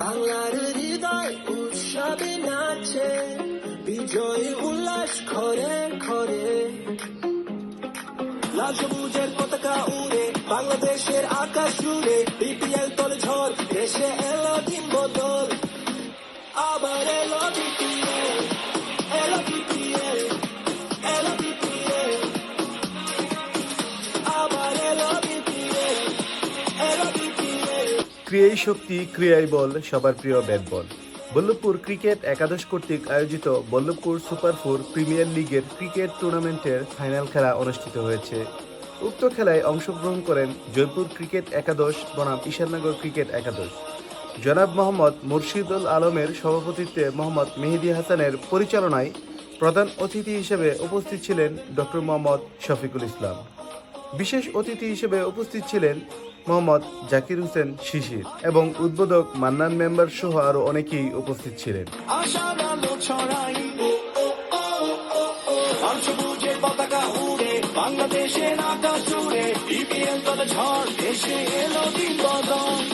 বাংলার হৃদয় উৎসবে নাচে বিজয় উল্লাস খরে খরে লাল সবুজের পতাকা উড়ে বাংলাদেশের আকাশ জুড়ে বিপিএল তলে ঝড় দেশে এলো ক্রিয়াই শক্তি, ক্রিয়াই বল, সবার প্রিয় ব্যাট বল। বল্লভপুর ক্রিকেট একাদশ কর্তৃক আয়োজিত বল্লভপুর সুপার ফোর প্রিমিয়ার লিগের ক্রিকেট টুর্নামেন্টের ফাইনাল খেলা অনুষ্ঠিত হয়েছে। উক্ত খেলায় অংশগ্রহণ করেন জয়পুর ক্রিকেট একাদশ বনাম ঈশাননগর ক্রিকেট একাদশ। জনাব মোহাম্মদ মুর্শিদুল আলমের সভাপতিত্বে মোহাম্মদ মেহেদি হাসানের পরিচালনায় প্রধান অতিথি হিসেবে উপস্থিত ছিলেন ডক্টর মোহাম্মদ শফিকুল ইসলাম। বিশেষ অতিথি হিসেবে উপস্থিত ছিলেন মোহাম্মদ জাকির হোসেন শিশির এবং উদ্বোধক মান্নান মেম্বার সহ আরও অনেকেই উপস্থিত ছিলেন। বাংলাদেশের আকাশ জুড়ে দলে ঝড় দেশে এলো দিন বদল।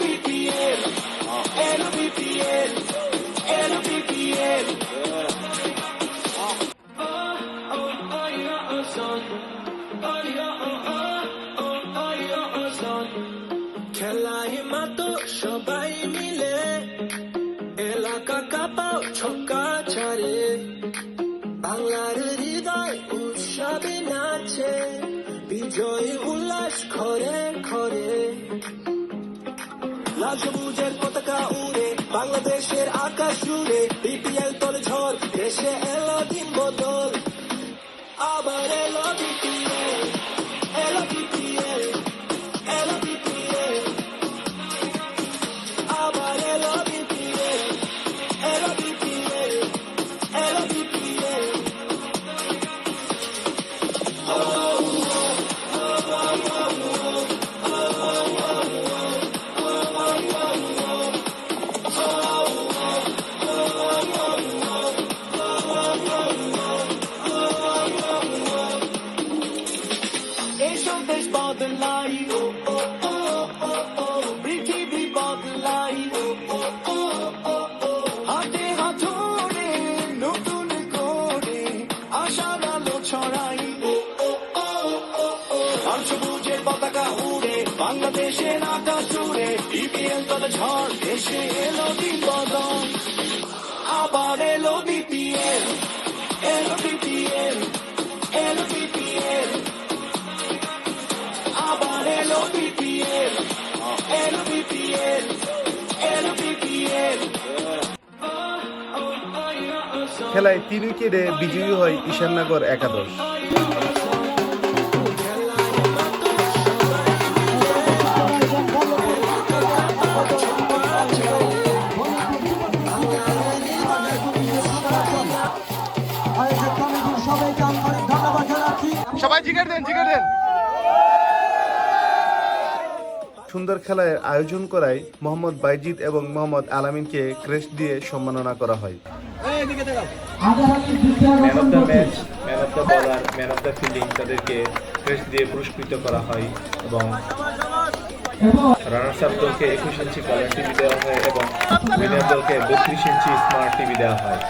বিপিএল এলো বিপিএল খেলায় মাতো সবাই মিলে এলাকা কাপাও ছক্কা ছাড়ে বাংলার হৃদয় উৎসবে নাচে বিজয় উল্লাস খরে খরে লাল সবুজের পতাকা উড়ে বাংলাদেশের আকাশ জুড়ে এসব দেশ বদলাই পৃথিবী বদলাই হাতে হাতরে নতুন করে আশার আলো ছড়াই লাল সবুজের পতাকা উড়ে বাংলাদেশের আকাশ জুড়ে বিপিএল দলে ঝড় দেশে এলো দিন আবার এলো বিপিএল খেলায় তিন উইকেটে বিজয়ী হয় ঈশাননগর একাদশ। সবাই জিগের দেন জিগের দেন। সুন্দর খেলায় আয়োজন করায় মোহাম্মদ বাইজিদ এবং মোহাম্মদ আলামিনকে ক্রেস্ট দিয়ে সম্মাননা করা হয়। Man of the match man of the bowler man of the fielding তাদেরকে ক্রেস্ট দিয়ে পুরস্কৃত করা হয় এবং রানার্স আপ দলকে একুশ ইঞ্চি কালার টিভি দেওয়া হয় এবং উইনার দলকে বত্রিশ ইঞ্চি স্মার্ট টিভি দেওয়া হয়।